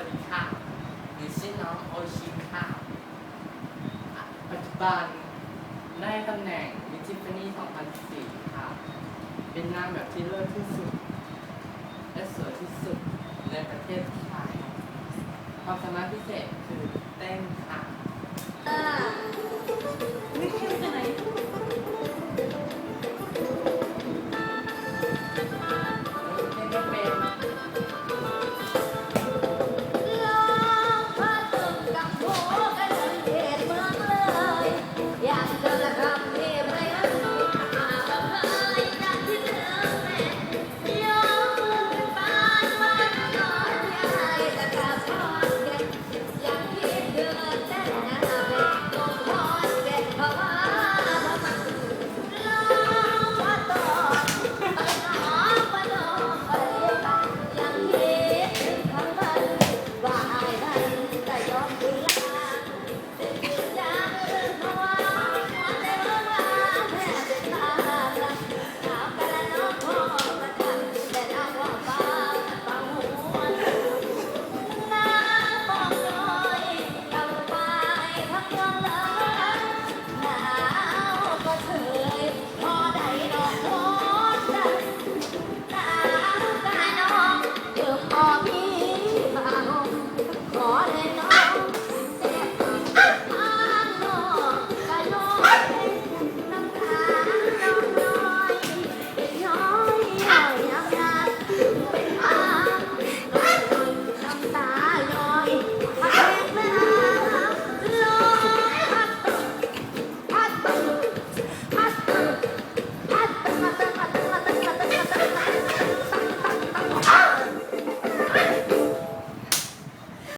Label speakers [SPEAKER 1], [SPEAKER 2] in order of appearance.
[SPEAKER 1] วัสดีค่ะหรือชื่อน้องโอชิค่ะ ปัจจุบันได้ตำแหน่งมิทิฟานี่2014ค่ะ เป็นนางแบบที่เลิศที่สุด และสวยที่สุดในประเทศไทย ความสามารถพิเศษคือเต้นค่ะ